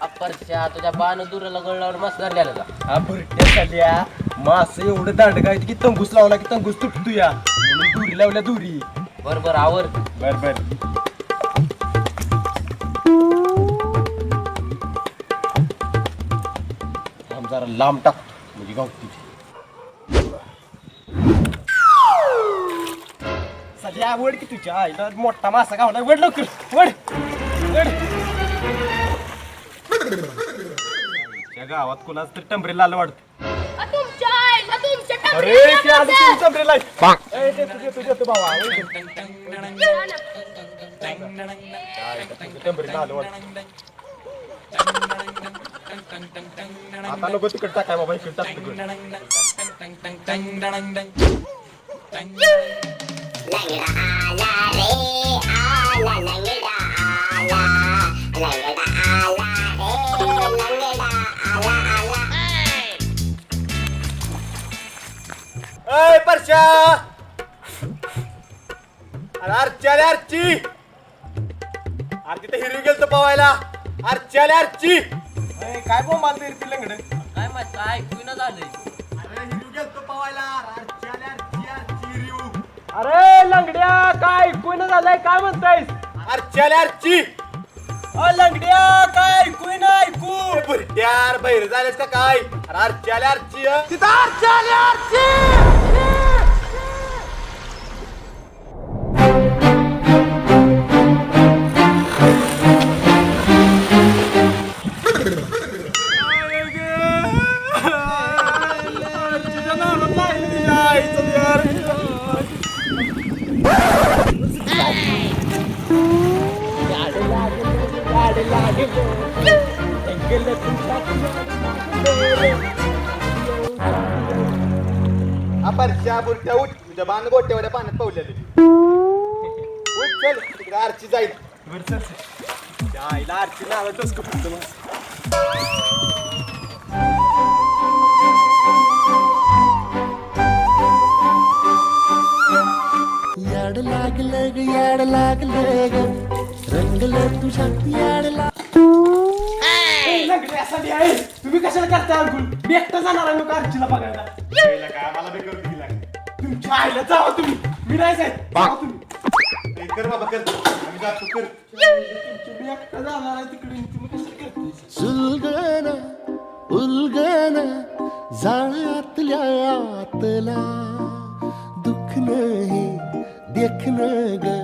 अप्परच्या तुझ्या बाण दुराला गळल्यावर मस्त धरलेला का? बुरट्या झाल्या मास एवढं दांड काय की तंगूस लावला की तंगूस तुटतो या म्हणून दुरी लावल्या दुरी. बर बर आवर. बर बर. थांब जरा लांब टाक. म्हणजे गाव तुझी सध्या वड की तुझ्या आईला मोठा मासा गावला वड लवकर वड वड. त्या गावात कोणाच तरी टंबरेला आलं वाटतं तुमच्या आईला तुमच्या अरे ते आलं तुझं टंबरेला ए, ते तुझे तुझे तू भावा ए, ते टंबरेला आलं वाटतं आता नको तिकड टाकाय बाबा इकडे टाक तिकड अय परशा! अरे आरची आले आरची! अरे तिथे हिरवी गेलतो पवायला. आरची आले आरची! अय, काय बोंब मारते लंगड? काय माहीत काय ऐकू न झालंय. अरे हिरवी गेलतो पवायला. हिरवी अरे लंगड्या काय ऐकू न झालंय? काय म्हणतायस? आरची आले आरची अ लंगड्या काय ऐकू ना ऐकू बुरट्यार बहिर झालेस का काय? अरे आरची आले आरची अ. तिथं अपरच्या बुरट्या उठ तुझ्या बाण गोट्यावड्या पाण्यात पावलेली उठ चल तिकडे आरची जाईल. त्या आईला आरची नाव टोचकं फुटलं मग. याड लागलं ग याड लागलं ग रंगलं तुझ्या याड लाग ए, लंगड्या साठी आहे. तुम्ही कशाला करताय अंकुल मी एकटा जाणार आहे लोक आरचीला बघायला तुमच्या आईला जावा तुम्ही. मी नाही जात जावा तुम्ही. ए, कर बाबा कर. आम्ही जातो कर. तुमची मी एकटा जाणार आहे तिकडे. तुम्ही कशाला करताय? सुलगन उलगन जाळ्यातल्या आतला. दुःख नाही देखन ग.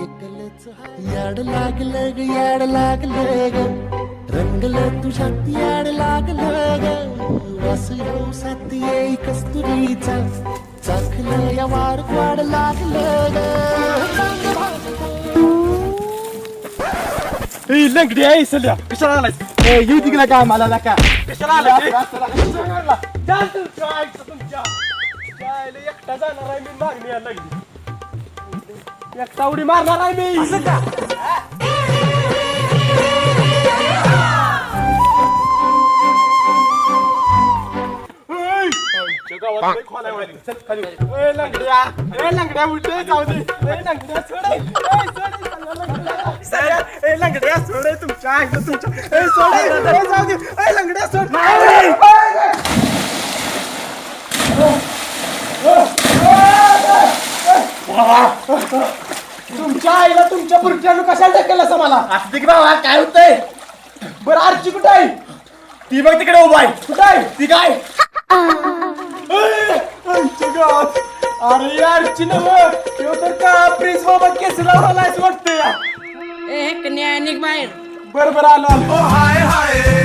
एकलच याड लागलं ग याड लागलं ग. रंगलं तुझ्यात याड लागलं ग. वास येऊ साथ येई कस्तुरीचा. चाखलं या वाड वाड लागलं लंगडी आहे सध्या कशाला आलायस ए, येऊ तिकडे काय मला नका. कशाला आलाय. आईला एकटा जाणार आहे मी मागणी एकटा उडी मारणार आहे मी असं का गावात लय खोल आहे वाली. चल, खाली. उतर. ए, लंगड्या. ए, लंगड्या उलटे जाऊ दे ए, लंगड्या सोड. ए, ए, सोड. ए, लंगड्या. सगळ्या- ए, लंगड्या सोड ए, तुमच्या आईला तुमच्या ए, सोड ए, ए, जाऊ दे ए, लंगड्या सोड. तुमच्या आईला तुमच्या पुरच्यानं कशाला ढकललं मला? असते की बाबा काय होतंय? बरं आरची कुठं आहे? ती बघ तिकडे उभा आहे. कुठं आहे? ती काय? अरे या आरची नव तो तर का प्रिन्स बाबा केस लावला असं वाटतं या ए कन्या निघ बाहेर बरं बरं आलो आलो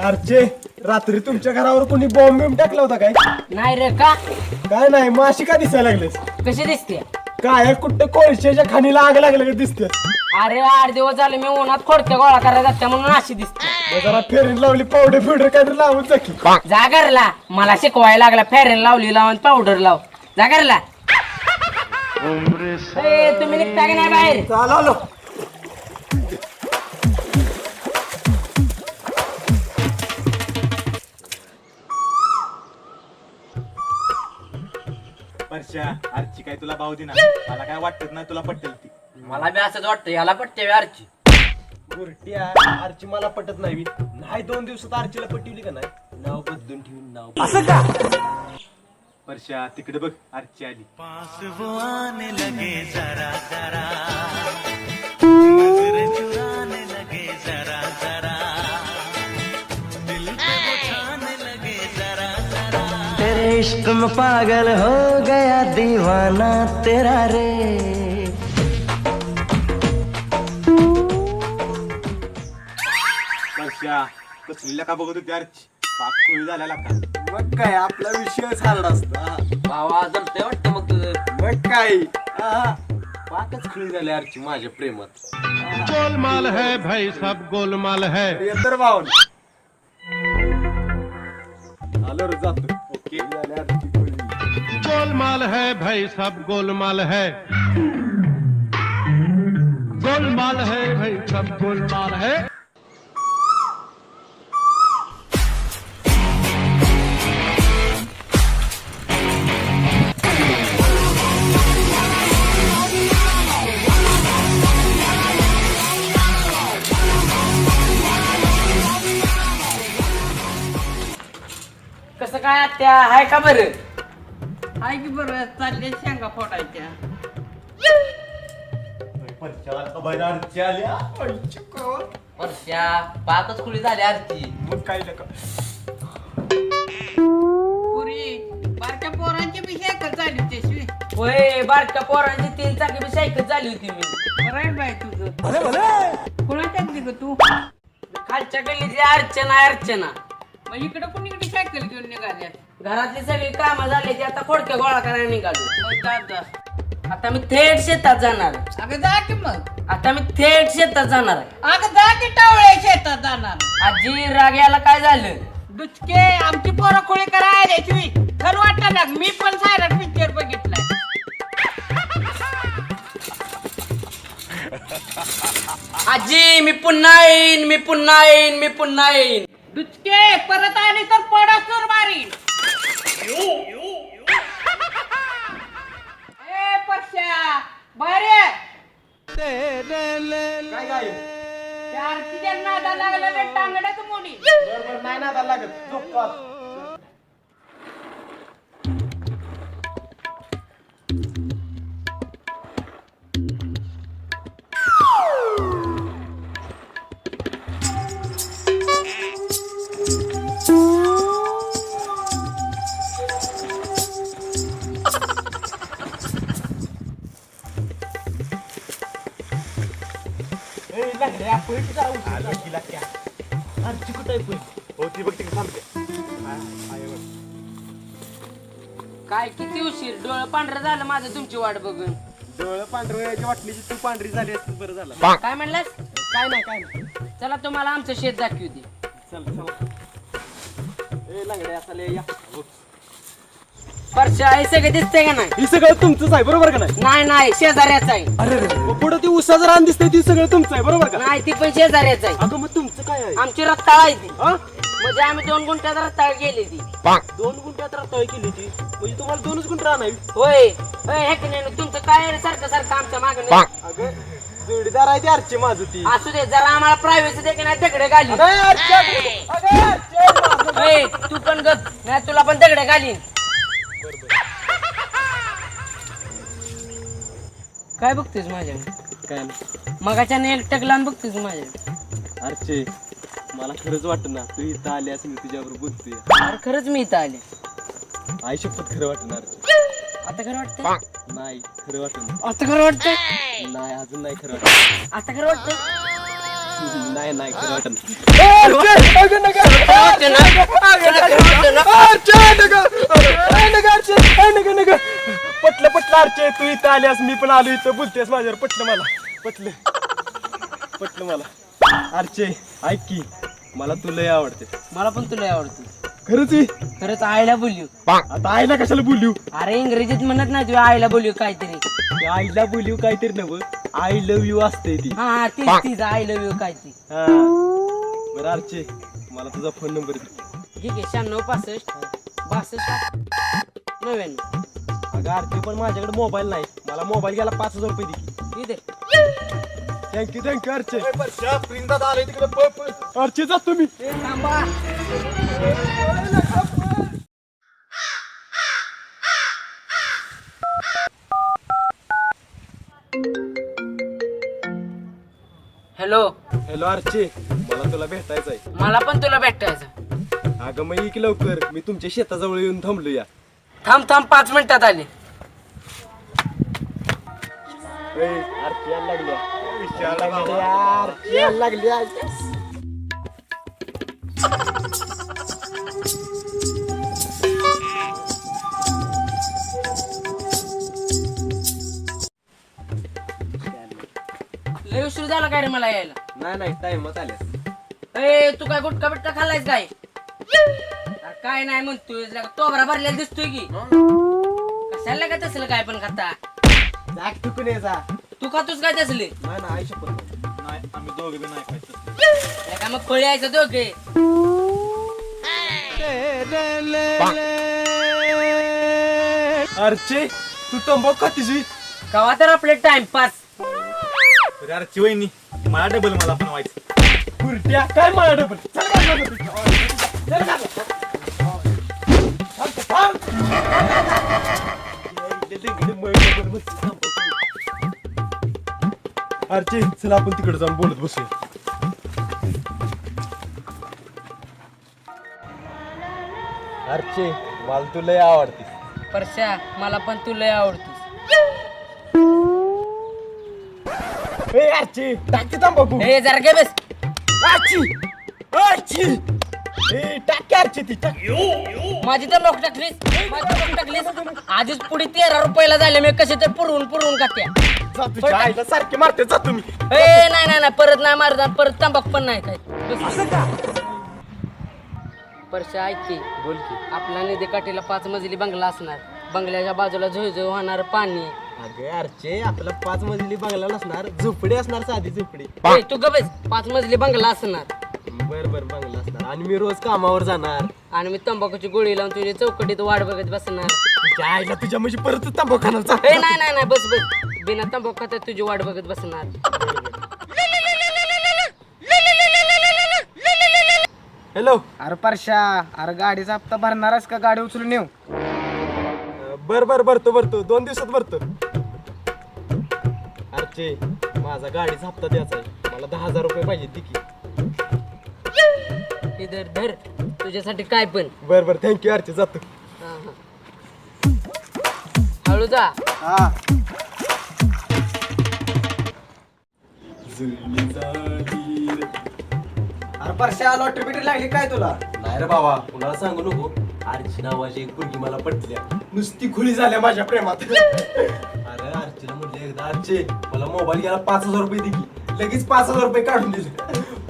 आरचे रात्री तुमच्या घरावर कोणी बॉम्ब बिम टाकला होता काय? नाही रे का? काय नाही माशी का दिसायला लागलेस? कशी दिसते काय कुठं कोळशाच्या खाणीला आग लागलं दिसते? अरे आठ दिवस झाले मी उन्हात खोडक्या गोळा करायला जाते म्हणून अशी दिसते. जरा फेरीन लावली पावडर फिवडर काहीतरी लावून जाकी जा घरला. मला शिकवायला लागला फेरेन लावली लावून पावडर लाव. जा घरला. ए, तुम्ही निघता की नाही बाहेर? चाल आलो. आरची काय तुला भाव दिना मला काय वाटत नाही तुला पटेल ती. मला बी असंच वाटतं याला पटते अर्ची गुरट्या आरची मला पटत नाही नाही दोन दिवसात आरचीला पटवली का नाही? नाव बदलून ठेवून नाव असं का? परश्या तिकडे बघ आरची आली. तेरे इश्क में पागल हो गया दीवाना तेरा रे। कसलीला का बघत झालेला मग काय आपला विषयच हार्ड असता भावा वाटतं मग तुझं. मग काय. हा. पाकच खळी झाली आरची माझ्या प्रेमात. गोलमाल है भाई सब गोलमाल है। तर भावन. आलो रे जातो. गोलमाल है भाई सब गोलमाल है। गोलमाल है भाई सब गोलमाल है। कसं काय आत्या? हाय का बरं? हाय की बरोबर चालले शेंगा फोडायच्या? वर्षा पाकच खुली झाली आरची मग काय नका पुरी बारक्या पोरांची बी होय बारक्या पोरांची तीन चाकी बी सायकल झाली होती मी. बरं आहे बाय तुझं. कुणाच्यात ग तू? खालच्या गल्लीची अर्चना अर्चना. मग इकडं कुणीकडे सायकल घेऊन निघाल्या घरातली सगळी कामं झाली ती आता खोडक्या गोळा करायला निघालो. मग दादा. आता मी थेट शेतात जाणार. आहे. अगं जा की मग. आता मी थेट शेतात जाणार आहे. अगं जा की टावळे शेतात जाणार. आजी राग याला काय झालं? दुचके आमची पोरं खोळी करायला शिवी खरं वाटलं ना मी पण सायरट पिक्चर बघितलाय. आजी मी पुन्हा येईन मी पुन्हा येईन मी पुन्हा येईन. काय काय चारची नादा लागला तर टांगड्याच बरोबर नाही लागत. झोप हो ती बघ तिकडे थांबते. काय किती उशीर? डोळं पांढरं झालं माझं तुमची वाट बघून. डोळं पांढरवयाची वाटलीची तू पांढरी झाली असती बरं झालं. काय म्हणलास? काय नाही काय नाही. चला तुम्हाला आमचं शेत दाखवू दे. चल चल. ए लंगड्या असाले या. परश्या हे सगळं दिसतंय का नाही? ही सगळं तुमचंच आहे बरोबर का नाही? नाही नाही शेजाऱ्याचं आहे. अरे रे मग पुढं ती उसाचं रान दिसतंय ती सगळं तुमचं आहे बरोबर का? नाही ती पण शेजाऱ्याचं आहे. अगं मग तुमचं काय आहे? आमची रत्ताळ आहे ती. हा? म्हणजे आम्ही दोन गुंठ्यात रत्ताळ गेली ती. दोन गुंठ्यात राहतोय केली ती? म्हणजे तुम्हाला दोनच गुंठ राहणार होय. होय हे की नाही तुमचं काय आहे रे सारखं सारखं आमच्या मागणं अगं जोडीदार आहे ती आरची माझं ती. असू दे जरा आम्हाला प्रायव्हसी दे की नाही दगडे घाली अगं, आरची, अगं, अगं, आरची, माझं- होय तू पण गप नाही तुला पण दगडे घालीन. काय बघतोस माझ्या? काय? नाही. मगाच्या नेल टकलान बघतोस माझ्या? आरचे मला खरंच वाटत ना तू इथं आली असं मी तुझ्यावर बोलतोय. अरे खरंच मी इथं आले. आई शपथ खरं वाटणार आता खरं वाटतं नाही खरं वाटत आता खरं वाटतं नाही अजून नाही खरं वाटत आता खरं वाटतं नाही नाही खरं वाटत अर्चे तू इथं आल्यास मी पण आलो इथं. बोलतेस माझ्यावर पटलं मला पटलं. पटलं मला. अर्चे ऐक की मला तू लय आवडते. मला पण तुला आवडतं. खरंच ही? खरंच आईला बोलू आता आईला कशाला बोलू अरे इंग्रजीत म्हणत नाही तुझ्या आईला बोलू काहीतरी. ते आईला बोलू काहीतरी नव. आय लव्ह यू असते ती. हा हा तीच तीच आय लव्ह यू काहीतरी. हा. बरं अर्चे मला तुझा फोन नंबर दे. ठीक आहे शहाण्णव पासष्ट बासष्ट नव्याण्णव. अगं आरती पण माझ्याकडे मोबाईल नाही. मला मोबाईल घ्यायला पाच हजार रुपये दे. थँक्यू थँक्यू अर्चे प्रिंदात तिकडे अर्चे जा तुम्ही. हॅलो हॅलो अर्चे मला तुला भेटायचं आहे मला पण तुला भेटायचं अगं मग की लवकर. मी तुमच्या शेताजवळ येऊन थांबलो या थांब थांब पाच मिनिटात आले. लय उशीर झाला काय रे मला यायला? नाही नाही टाइमच आल्या ए तू काय गुटखा बिटका खाल्लायस काय? काय नाही म्हणतोय जरा तोबरा भरलेला दिसतोय की. कशाला काय तसलं काय पण खाता जाग जा. तू खातोस काय तसले? नाही ना आई शपथ नाही. आम्ही दोघे बी नाही खायचं. काय मग खोळी यायचं दोघे? अर्चे तू तंबाखू खातीस बी? कवा तर आपले टाइमपास अरे अर्ची वहिनी मला डबल मला पण व्हायचं कुरट्या काय मला डबल चल बाजूला. चल बाजूला. बस. अर्चे चल आपण तिकडे जाऊन बोलत बसूया. अर्चे मला तू लय आवडते परश्या मला पण तू लय आवडतोस. ए अर्चे टाकी तंबाखू ए जरा घे बस. आची आची ए टाकी अर्चे ती टाक. माझी तर लोक टाकलीस. माझी लोक टाकलीस. आधीच पुढे तेरा रुपयाला झाले मी कसे तर पुरवून पुरवून खात्या. जा तुझ्या आईला सारखे मारते जा तुम्ही. ए नाही नाही नाही परत नाही मारत परत तंबाख पण नाही काय परश्या ऐक की. बोल की. आपला नदी काठीला पाच मजली बंगला असणार. बंगल्याच्या बाजूला झुळझुळ होणार पाणी. अगं अर्चे आपला पाच मजली बंगला नसणार. झोपडी असणार साधी झोपडी. ए, तू गबस पाच मजली बंगला असणार. बर बर बंगला असणार. आणि मी रोज कामावर जाणार. आणि मी तंबाखूची गोळी लावून तुझी चौकटीत वाट बघत बसणार. तुझ्या आईला तुझ्या म्हणजे परत तंबाखू खाणार. ए नाही नाही नाही बस बस. बिना तंबाखू खात्यात तुझी वाट बघत बसणार. हॅलो अरे परशा अरे गाडीचा हप्ता भरणारच का गाडी उचलून येऊ बर बर भरतो भरतो. दोन दिवसात भरतो. अर्चे माझा गाडीचा हप्ता द्यायचा आहे. मला दहा हजार रुपये पाहिजे ती की इधर धर. तुझ्यासाठी काय पण. बर बर. थँक्यू अर्चे जातो. हा, हा. हळू जा. हा. अरे परशा लॉटरी बिटरी लागली काय तुला? नाही रे बाबा कुणाला सांगू नको. आरची नावाची एक मुलगी मला पटल्या नुसती खुली झाल्या माझ्या प्रेमात. अरे आरचीला म्हटलं एकदा आरचे मला मोबाईल घ्यायला पाच हजार रुपये दे की. लगेच पाच हजार रुपये काढून दिले.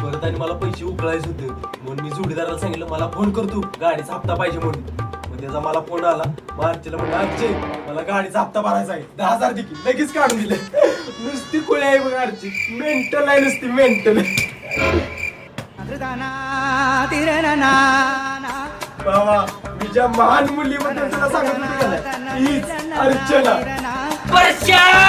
परत आणि मला पैसे उकळायचे होते. जोडीदाराला सांगितलं मला फोन करतो गाडीचा हप्ता पाहिजे म्हणून. मग त्याचा मला फोन आला. मग म्हणजे म्हणलं आजचे मला गाडीचा हप्ता भरायचा आहे दहा हजार देखील लगेच काढून दिले. नुसती कुळी आहे बघ आर्ची मेंटल आहे नुसती मेंटल बाबा मी ज्या महान मुली मुलीबद्दल तुला सांगितलं हीच अर्चना, अर्चना.